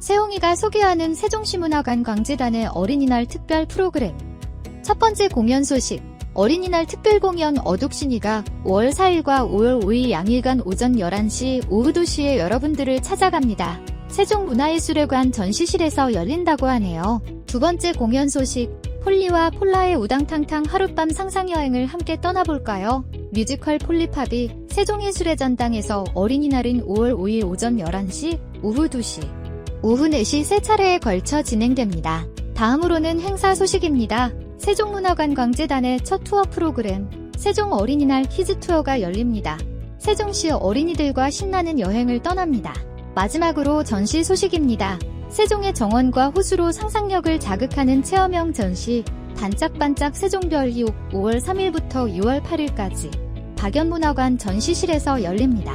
세홍이가 소개하는 세종시문화관 광재단의 어린이날 특별 프로그램. 첫 번째 공연 소식. 어린이날 특별 공연 어둑신이가 5월 4일과 5월 5일 양일간 오전 11시, 오후 2시에 여러분들을 찾아갑니다. 세종문화예술회관 전시실에서 열린다고 하네요. 두 번째 공연 소식. 폴리와 폴라의 우당탕탕 하룻밤 상상여행을 함께 떠나볼까요? 뮤지컬 폴리팝이 세종예술의 전당에서 어린이날인 5월 5일 오전 11시, 오후 2시, 오후 4시 세 차례에 걸쳐 진행됩니다. 다음으로는 행사 소식입니다. 세종문화관 광재단의 첫 투어 프로그램, 세종 어린이날 키즈 투어가 열립니다. 세종시 어린이들과 신나는 여행을 떠납니다. 마지막으로 전시 소식입니다. 세종의 정원과 호수로 상상력을 자극하는 체험형 전시, 반짝반짝 세종별이옥 5월 3일부터 6월 8일까지 박연문화관 전시실에서 열립니다.